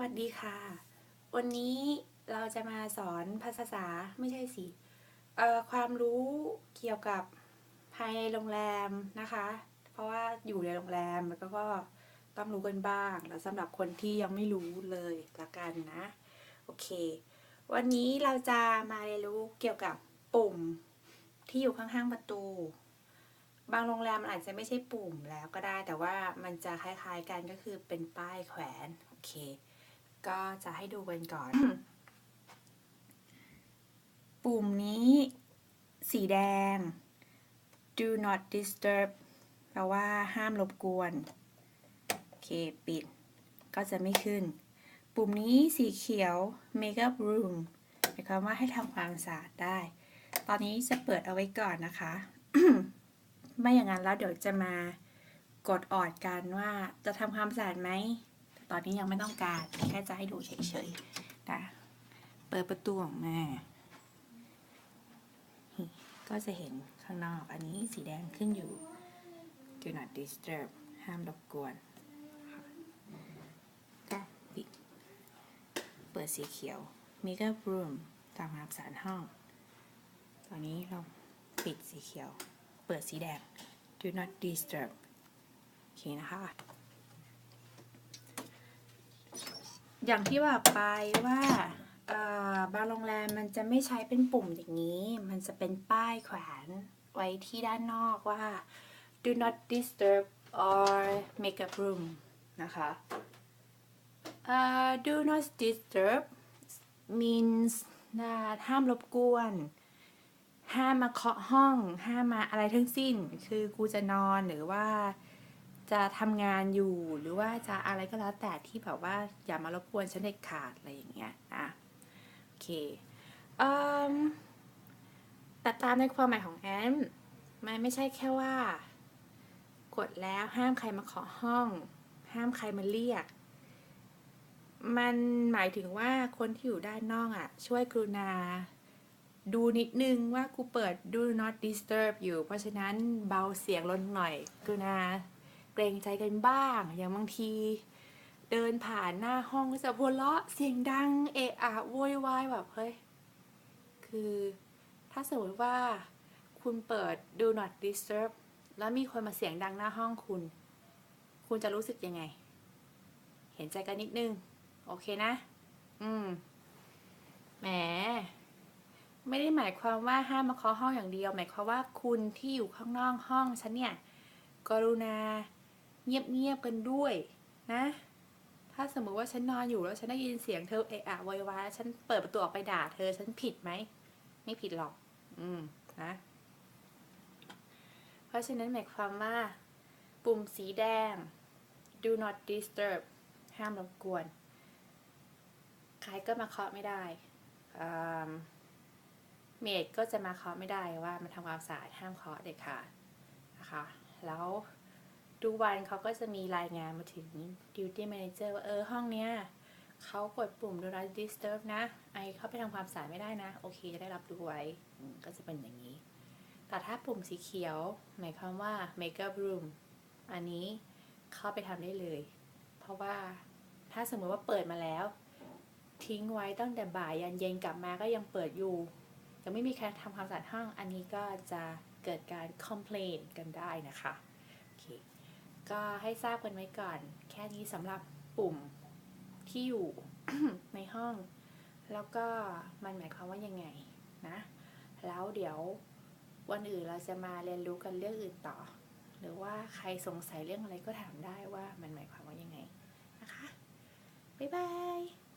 วัสดีค่ะ วันนี้เราจะมาสอนภาษาไม่ใช่สิความรู้เกี่ยวกับภายในโรงแรมนะคะ เพราะว่าอยู่ในโรงแรมแล้วก็ต้องรู้กันบ้าง แล้วสำหรับคนที่ยังไม่รู้เลยละกันนะ โอเค วันนี้เราจะมาเรียนรู้เกี่ยวกับปุ่มที่อยู่ข้างๆประตู บางโรงแรมมันอาจจะไม่ใช่ปุ่มแล้วก็ได้ แต่ว่ามันจะคล้ายๆกันก็คือเป็นป้ายแขวน โอเค ก็จะให้ดูกันก่อน ปุ่มนี้ สีแดง do not disturb แปลว่าห้ามรบกวน โอเค ปิด ก็จะไม่ขึ้น ปุ่มนี้สีเขียว make up room หมายความว่าให้ทำความสะอาดได้ ตอนนี้จะเปิดเอาไว้ก่อนนะคะ ไม่อย่างนั้นแล้วเดี๋ยวจะมากดออดกันว่าจะทำความสะอาดไหม ตอนนี้ยังไม่ต้องการแค่จะให้ดูเฉยๆนะเปิดประตูออกมานี่ก็จะเห็นข้างนอกอันนี้สีแดงขึ้นอยู่ do not disturb ห้ามรบกวนค่ะก็ปิดเปิดสีเขียว make up room ตามความสาดห้อง ตอนนี้เราปิดสีเขียว เปิดสีแดง do not disturb โอเคนะคะ อย่างที่บอกไปว่าบางโรงแรมมันจะไม่ใช้เป็นปุ่มอย่างนี้ มันจะเป็นป้ายแขวนไว้ที่ด้านนอกว่า do not disturb or make a room นะคะเอ่อ do not disturb means ห้ามรบกวน ห้ามมาเคาะห้อง ห้ามมาอะไรทั้งสิ้น คือกูจะนอนหรือว่า จะทำงานอยู่หรือว่าจะอะไรก็แล้วแต่ที่แบบว่าอย่ามารบกวนฉันเด็ดขาดอะไรอย่างเงี้ยนะโอเคเอิ่มแต่ตามในความหมายของแอมมันไม่ใช่แค่ว่า กดแล้วห้ามใครมาขอห้อง ห้ามใครมาเรียก มันหมายถึงว่าคนที่อยู่ด้านนอกอะ ช่วยกรุณา ดูนิดนึงว่ากูเปิด do not disturb อยู่ เพราะฉะนั้นเบาเสียงลงหน่อยกรุณา กรงใจกันบ้าง อย่างบางที เดินผ่านหน้าห้องก็จะหัวเราะเสียงดังเอะอะโวยวายแบบเฮ้ยคือถ้าสมมติว่าคุณเปิด do not disturb แล้วมีคนมาเสียงดังหน้าห้องคุณ คุณจะรู้สึกยังไง เห็นใจกันนิดนึง โอเคนะ อืม แหม ไม่ได้หมายความว่าห้ามมาเคาะห้องอย่างเดียว หมายความว่าคุณที่อยู่ข้างนอกห้องฉันเนี่ย กรุณา เงียบๆกันด้วยนะ ถ้าสมมติว่าฉันนอนอยู่แล้วฉันได้ยินเสียงเธอเอะอะโวยวายฉันเปิดประตูออกไปด่า เธอฉันผิดไหม ไม่ผิดหรอก อืมนะ เพราะฉะนั้นหมายความว่า ปุ่มสีแดง do not disturb ห้ามรบกวน ใครก็มาเคาะไม่ได้เมดก็จะมาเคาะไม่ได้ว่ามันทำความสะอาดห้ามเคาะเด็ดขาดนะคะ แล้ว ดูวันเขาก็จะมีรายงานมาถึง duty manager ว่าเออห้องเนี้ยเขากดปุ่ม do not disturb นะ ไอเขาไปทำความสะอาดไม่ได้นะ โอเคจะได้รับรู้ไว้ก็จะเป็นอย่างนี้ แต่ถ้าปุ่มสีเขียว หมายความว่า make up room อันนี้เข้าไปทำได้เลย เพราะว่าถ้าสมมติว่าเปิดมาแล้ว ทิ้งไว้ตั้งแต่บ่ายยันเย็นกลับมาก็ยังเปิดอยู่ยังไม่มีใครทำความสะอาดห้อง อันนี้ก็จะเกิดการ complain กันได้นะคะ โอเค ก็ให้ทราบกันไว้ก่อน แค่นี้สำหรับปุ่มที่อยู่ในห้อง แล้วก็มันหมายความว่ายังไงนะ แล้วเดี๋ยววันอื่นเราจะมาเรียนรู้กันเรื่องอื่นต่อ หรือว่าใครสงสัยเรื่องอะไรก็ถามได้ว่ามันหมายความว่ายังไงนะคะ บ๊ายบาย